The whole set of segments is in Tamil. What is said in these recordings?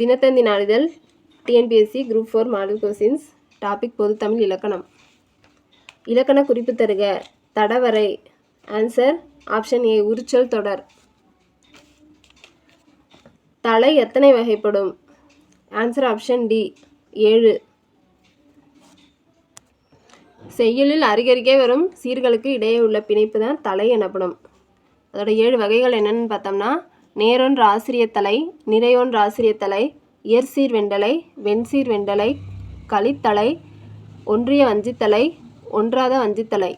தினத்தந்தி நாளிதழ் TNPSC group four model questions topic பொதுத்தமிழ் இலக்கணம். இலக்கண குறிப்பு தருக தடவரை ஆன்சர் ஆப்ஷன் ஏ உரிச்சொல் தொடர். தலை எத்தனை வகைப்படும்? ஆன்சர் ஆப்ஷன் டி ஏழு. செய்யுளில் அருகருகே வரும் சீர்களுக்கு இடையே உள்ள பிணைப்பு தான் தலை எனப்படும். அதோட ஏழு வகைகள் என்னென்னு பார்த்தோம்னா நேரொன்று ஆசிரியத்தலை நிறையொன்று ஆசிரியத்தலை இயற்சீர் வெண்டலை வெண்சீர் வெண்டலை களித்தலை ஒன்றிய வஞ்சித்தலை ஒன்றாத வஞ்சித்தலை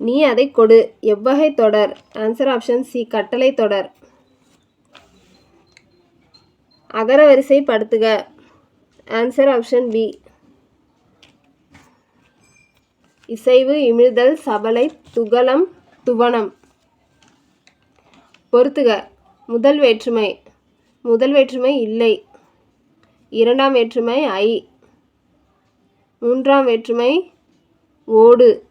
நீ அதை கொடு. எவ்வகை தொடர்? ஆன்சர் ஆப்ஷன் சி கட்டளை தொடர். அகரவரிசை படுத்துக. ஆன்சர் ஆப்ஷன் பி இசைவு இமிழ்தல் சபலை துகளம் துவனம். பொறுத்துக. முதல் வேற்றுமை முதல் வேற்றுமை இல்லை. இரண்டாம் வேற்றுமை ஐ. மூன்றாம் வேற்றுமை ஓடு.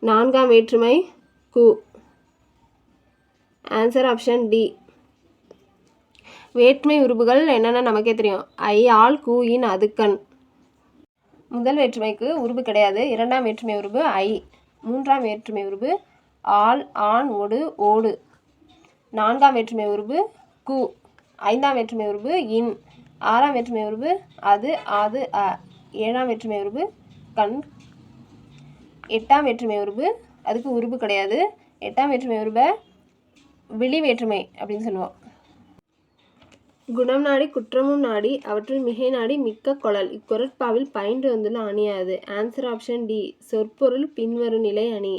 நான்காம் வேற்றுமை கு. ஆன்சர் ஆப்ஷன் டி வேற்றுமை உறுப்புகள் என்னென்ன நமக்கே தெரியும்? ஐ ஆள் கூயின் அதுக்கண். முதல் வேற்றுமைக்கு உருவு கிடையாது. இரண்டாம் வேற்றுமை உருவு ஐ. மூன்றாம் வேற்றுமை உருவு ஆள் ஆண் ஒடு ஓடு. நான்காம் வேற்றுமை உருபு கு. ஐந்தாம் வேற்றுமை உருபு இன். ஆறாம் வேற்றுமை உருபு அது அது அ. ஏழாம் வேற்றுமை உருபு கண். எட்டாம் வேற்றுமை உருபு அதுக்கு உருபு கிடையாது. எட்டாம் வேற்றுமை உருபை விழி வேற்றுமை அப்படின்னு சொல்லுவோம். குணம் நாடி குற்றமும் நாடி அவற்றில் மிகை நாடி மிக்க கொளல் இக்குரட்பாவில் பயின்று வந்துள்ள அணியாது ஆன்சர் ஆப்ஷன் டி சொற்பொருள் பின்வரும் நிலை அணி.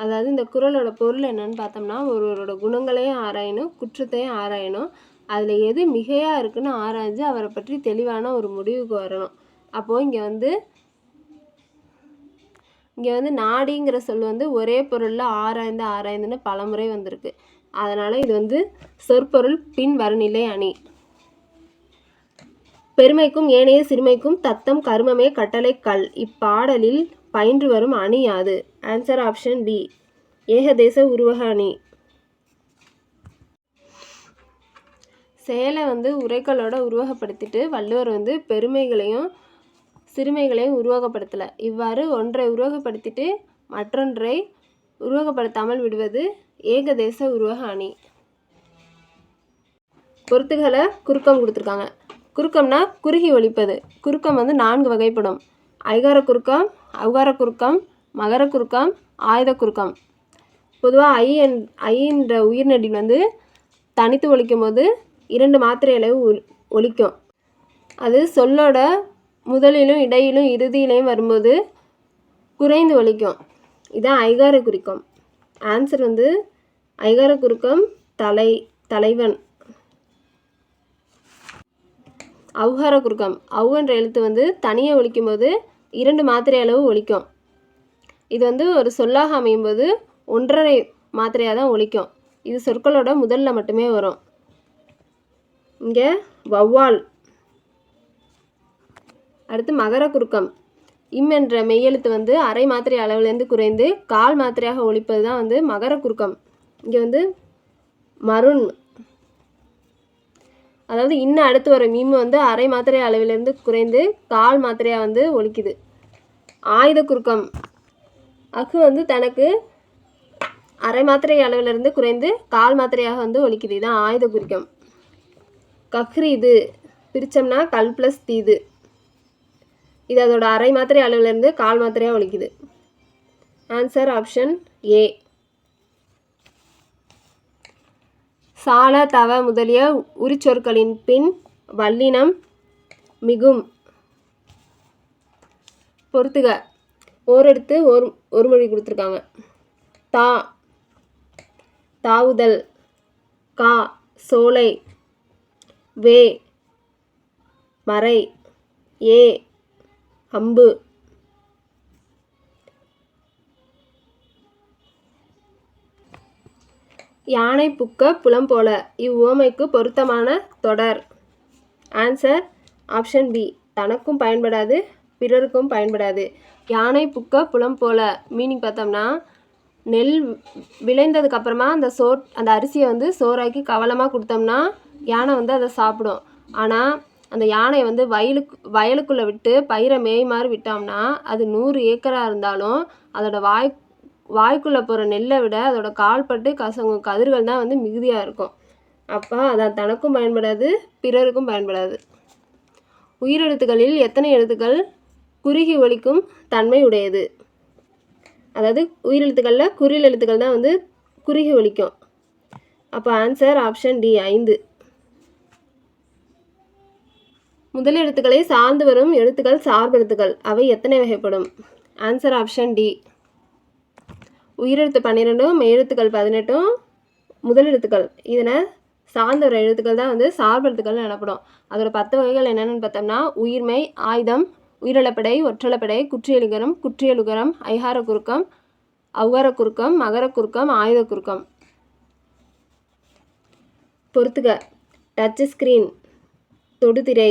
அதாவது இந்த குறளோட பொருள் என்னன்னு பார்த்தோம்னா ஒருவரோட குணங்களையும் ஆராயணும் குற்றத்தையும் ஆராயணும். அதில் எது மிகையாக இருக்குன்னு ஆராய்ஞ்சு அவரை பற்றி தெளிவான ஒரு முடிவுக்கு வரணும். அப்போது இங்கே வந்து இங்கே வந்து நாடிங்கிற சொல் வந்து ஒரே பொருளில் ஆராய்ந்து ஆராய்ந்துன்னு பலமுறை வந்திருக்கு. அதனால் இது வந்து சொற்பொருள் பின் வருநிலை அணி. பெருமைக்கும் ஏனைய சிறுமைக்கும் தத்தம் கருமமே கட்டளை கல். இப்பாடலில் பயின்று வரும் அணி யாது? ஆன்சர் ஆப்ஷன் பி ஏகதேச உருவக அணி. சேலை வந்து உரைக்களோட உருவகப்படுத்திட்டு வள்ளுவர் வந்து பெருமைகளையும் சிறுமைகளையும் உருவகப்படுத்தலை. இவ்வாறு ஒன்றை உருவகப்படுத்திட்டு மற்றொன்றை உருவகப்படுத்தாமல் விடுவது ஏகதேச உருவக அணி. பொருத்துகளை குறுக்கம் கொடுத்துருக்காங்க. குறுக்கம்னா குறுகி ஒழிப்பது குறுக்கம் வந்து நான்கு வகைப்படும். ஐகார குறுக்கம் அவுகார குறுக்கம் மகர குறுக்கம் ஆயுத குறுக்கம் பொதுவாக ஐ என் ஐ என்ற வந்து தனித்து ஒழிக்கும் போது இரண்டு மாத்திரை அளவு ஒழிக்கும் அது சொல்லோட முதலிலும் இடையிலும் இறுதியிலையும் வரும்போது குறைந்து ஒழிக்கும் இதான் ஐகார குறுக்கம் ஆன்சர் வந்து ஐகார குறுக்கம் தலை தலைவன். அவுகார குறுக்கம் அவுன்ற எழுத்து வந்து தனியாக ஒழிக்கும் போது இரண்டு மாத்திரை அளவு ஒழிக்கும். இது வந்து ஒரு சொல்லாக அமையும் போது ஒன்றரை மாத்திரையாக தான் ஒழிக்கும். இது சொற்களோட முதல்ல மட்டுமே வரும். இங்கே வௌவால். அடுத்து மகர குறுக்கம். இம் என்ற மெய்யெழுத்து வந்து அரை மாத்திரை அளவுலேருந்து குறைந்து கால் மாத்திரையாக ஒழிப்பது தான் வந்து மகர குறுக்கம். இங்கே வந்து மருண். அதாவது இன்னும் அடுத்து வர மீம் வந்து அரை மாத்திரை அளவிலிருந்து குறைந்து கால் மாத்திரையாக வந்து ஒலிக்குது ஆயுத குறுக்கம். அக்கு வந்து தனக்கு அரை மாத்திரை அளவிலிருந்து குறைந்து கால் மாத்திரையாக வந்து ஒலிக்குது இதான் ஆயுத குறுக்கம். கக்ரி இது. பிரித்தோம்னா கல் ப்ளஸ் தீது. இது அதோட அரை மாத்திரை அளவிலிருந்து கால் மாத்திரையாக ஒலிக்குது ஆன்சர் ஆப்ஷன் ஏ சால தவ முதலிய உரிச்சொற்களின் பின் வல்லினம் மிகும். பொறுத்துக. ஓரெடுத்து ஒரு ஒரு மொழி கொடுத்துருக்காங்க. தா தாவுதல். கா சோலை. வே மறை. ஏ அம்பு. யானை புக்க புலம் போல. இவ்வுவமைக்கு பொருத்தமான தொடர். ஆன்சர் ஆப்ஷன் பி தனக்கும் பயன்படாது பிறருக்கும் பயன்படாது. யானை புக்க புலம் போல. மீனிங் பார்த்தோம்னா நெல் விளைந்ததுக்கு அப்புறமா அந்த சோர் அந்த அரிசியை வந்து சோறாக்கி கவலமாக கொடுத்தோம்னா யானை வந்து அதை சாப்பிடும். ஆனால் அந்த யானையை வந்து வயலுக்கு வயலுக்குள்ளே விட்டு பயிரை மேய்மாறு விட்டோம்னா அது நூறு ஏக்கராக இருந்தாலும் அதோட வாய் வாய்க்குள்ளே போகிற நெல்லை விட அதோட கால்பட்டு கசங்கும் கதிர்கள் தான் வந்து மிகுதியாக இருக்கும். அப்போ அதான் தனக்கும் பயன்படாது பிறருக்கும் பயன்படாது. உயிரெழுத்துக்களில் எத்தனை எழுத்துக்கள் குறுகி ஒழிக்கும் தன்மை உடையது? அதாவது உயிரெழுத்துக்களில் குறில் எழுத்துக்கள் தான் வந்து குறுகி ஒழிக்கும் அப்போ ஆன்சர் ஆப்ஷன் டி ஐந்து. முதல் எழுத்துக்களை சார்ந்து வரும் எழுத்துக்கள் சார்பெழுத்துக்கள் அவை எத்தனை வகைப்படும்? ஆன்சர் ஆப்ஷன் டி உயிரெழுத்து பன்னிரெண்டும் மெய்யெழுத்துக்கள் பதினெட்டும் முதலெழுத்துக்கள் இதனை சார்ந்த ஒரு எழுத்துக்கள் தான் வந்து சார்பெழுத்துக்கள் எனப்படும். அதோட பத்து வகைகள் என்னென்னு பார்த்தோம்னா உயிர்மை ஆயுதம் உயிரிழப்படை ஒற்றளப்படை குற்றியலுகரம் குற்றியலுகரம் ஐகார குறுக்கம் அவ்வார குறுக்கம் மகர குறுக்கம் ஆயுத குறுக்கம். பொறுத்துக. டச் ஸ்க்ரீன் தொடுதிரை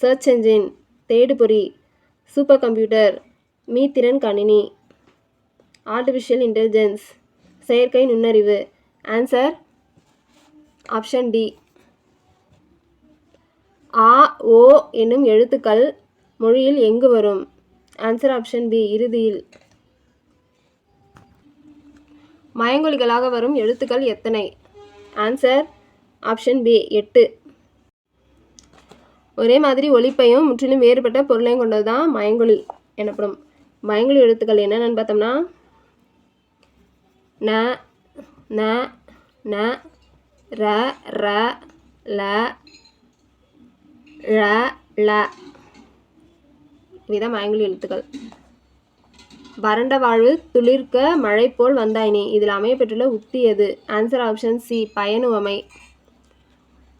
சர்ச் என்ஜின் தேடுபொறி சூப்பர் கம்ப்யூட்டர் மீத்திறன் கணினி. ஆர்டிஃபிஷியல் இன்டெலிஜென்ஸ் செயற்கை நுண்ணறிவு. ஆன்சர் ஆப்ஷன் டி ஆ ஓ என்னும் எழுத்துக்கள் மொழியில் எங்கு வரும்? ஆன்சர் ஆப்ஷன் பி இறுதியில். மயங்கொலிகளாக வரும் எழுத்துக்கள் எத்தனை? ஆன்சர் ஆப்ஷன் பி எட்டு. ஒரே மாதிரி ஒழிப்பையும் முற்றிலும் வேறுபட்ட பொருளையும் கொண்டது தான் மயங்கொலி எனப்படும். மயங்கொலி எழுத்துக்கள் என்னென்னு பார்த்தோம்னா ந ந ந ர ர ல ழ ல இவைதான் ஆங்கில எழுத்துக்கள். வறண்ட வாழ்வு துளிர்க்க மழை போல் வந்தாயினி. இதில் அமையப்பெற்றுள்ள உத்தி எது? ஆன்சர் ஆப்ஷன் சி பயனுவமை.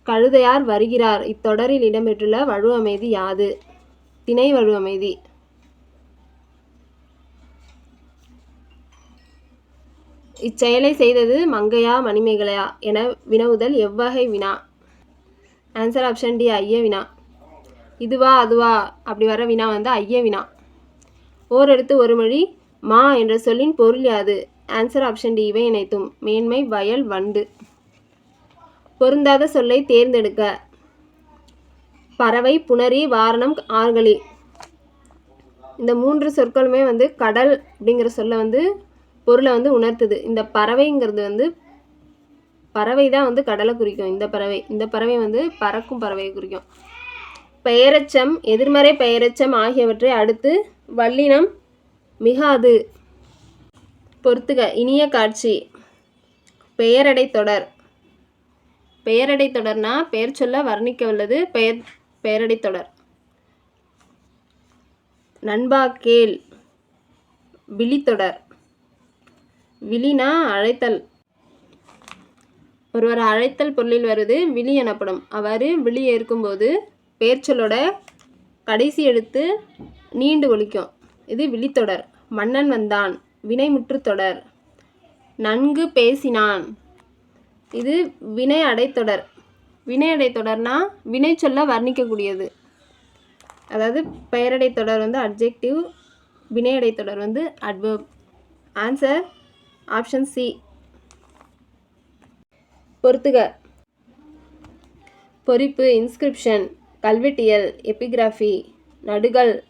கழுதையார் வருகிறார். இத்தொடரில் இடம்பெற்றுள்ள வழுவமைதி யாது? திணை வழுவமைதி இச்செயலை செய்தது மங்கையா மணிமேகலையா என வினவுதல் எவ்வகை வினா? ஆன்சர் ஆப்ஷன் டி ஐய வினா. இதுவா அதுவா? அப்படி வர வினா வந்து ஐய வினா. ஓரெழுத்து ஒரு மொழி மா என்ற சொல்லின் பொருள் யாது? ஆன்சர் ஆப்ஷன் டி இவை இணைத்தும். மேன்மை வயல் வண்டு. பொருந்தாத சொல்லை தேர்ந்தெடுக்க. பறவை புணரி வாரணம் ஆர்களி இந்த மூன்று சொற்களுமே வந்து கடல் அப்படிங்கிற சொல்லை வந்து பொருளை வந்து உணர்த்துது. இந்த பறவைங்கிறது வந்து பறவை தான் வந்து கடலை குறிக்கும். இந்த பறவை இந்த பறவை வந்து பறக்கும் பறவையை குறிக்கும். பெயரச்சம் எதிர்மறை பெயரச்சம் ஆகியவற்றை அடுத்து வல்லினம் மிகாது பொறுத்துக இனிய காட்சி பெயரடை தொடர். பெயரடை தொடர்னா பெயர் சொல்ல வர்ணிக்க உள்ளது பெயர் பெயரடை தொடர். நண்பா கேள் விழித்தொடர். விழினா அழைத்தல். ஒருவர் அழைத்தல் பொருளில் வருது விழி எனப்படும். அவ்வாறு விழி ஏற்கும்போது பேர்ச்சொல்லோட கடைசி எழுத்து நீண்டு ஒழிக்கும் இது விழித்தொடர். மன்னன் வந்தான் வினைமுற்று தொடர். நன்கு பேசினான். இது வினை அடைத்தொடர். வினை அடைத்தொடர்னா வினை சொல்ல வர்ணிக்கக்கூடியது. அதாவது பெயரடை தொடர் வந்து அட்ஜெக்டிவ் வினையடை தொடர் வந்து அட்வர்ப் ஆன்சர் ஆப்ஷன் சி. பொறுத்துக. பொறிப்பு இன்ஸ்கிரிப்ஷன் கல்வெட்டியல் எபிகிராஃபி நடுகல்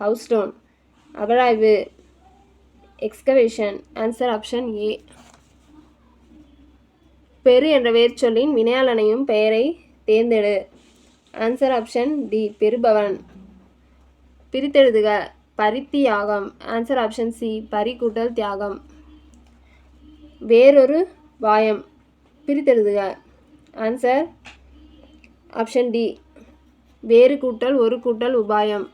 ஹவுஸ்டோன் அகழாய்வு எக்ஸ்கவேஷன் ஆன்சர் ஆப்ஷன் ஏ பெரு என்ற வேர்ச்சொல்லின் வினையாளனையும் பெயரை தேர்ந்தெடு. ஆன்சர் ஆப்ஷன் டி பெருபவன் பிரித்தெழுதுக பரித்தியாகம். ஆன்சர் ஆப்ஷன் சி பரி கூட்டல் தியாகம். வேறொரு வாயம். பிரித்தெழுதுக. ஆன்சர் ஆப்ஷன் டி வேறு கூட்டல் ஒரு கூட்டல் உபாயம்.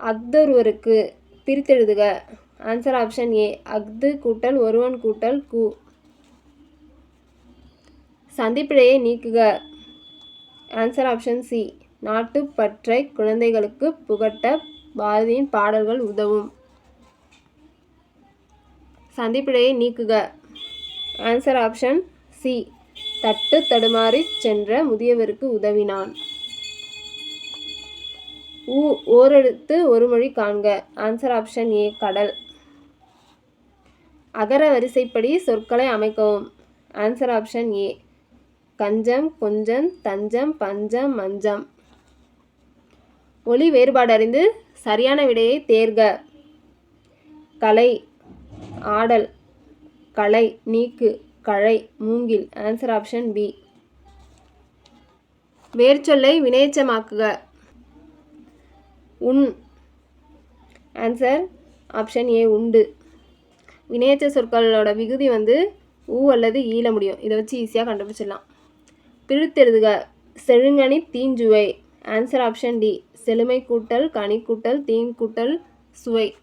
அஃதொருவருக்கு பிரித்தெழுதுக. ஆன்சர் ஆப்ஷன் ஏ அஃது கூட்டல் ஒருவன் கூட்டல் கு. சந்திப்பிழையை நீக்குக. ஆன்சர் ஆப்ஷன் சி நாட்டுப்பற்றை குழந்தைகளுக்கு புகட்ட பாரதியின் பாடல்கள் உதவும். சந்திப்பிழையை நீக்குக. ஆன்சர் ஆப்ஷன் சி தட்டு தடுமாறி சென்ற முதியவருக்கு உதவினான். ஊ ஓரெழுத்து ஒரு மொழி காண்க. ஆன்சர் ஆப்ஷன் ஏ கடல். அகர வரிசைப்படி சொற்களை அமைக்கவும். ஆன்சர் ஆப்ஷன் ஏ கஞ்சம் கொஞ்சம் தஞ்சம் பஞ்சம் மஞ்சம். ஒளி வேறுபாடு அறிந்து சரியான விடையை தேர்க. கலை. ஆடல் கலை நீக்கு கழை மூங்கில் ஆன்சர் ஆப்ஷன் பி வேர்ச்சொல்லை வினையச்சமாக்குக உன் ஆன்சர் ஆப்ஷன் ஏ உண்டு. வினையச்ச சொற்களோட விகுதி வந்து ஊ அல்லது ஈல முடியும். இதை வச்சு ஈஸியாக கண்டுபிடிச்சிடலாம். பிரித்தெழுதுக செழுங்கனி தீஞ்சுவை. ஆன்சர் ஆப்ஷன் டி செழுமை கூட்டல் கனி கூட்டல் தீங்கூட்டல் சுவை.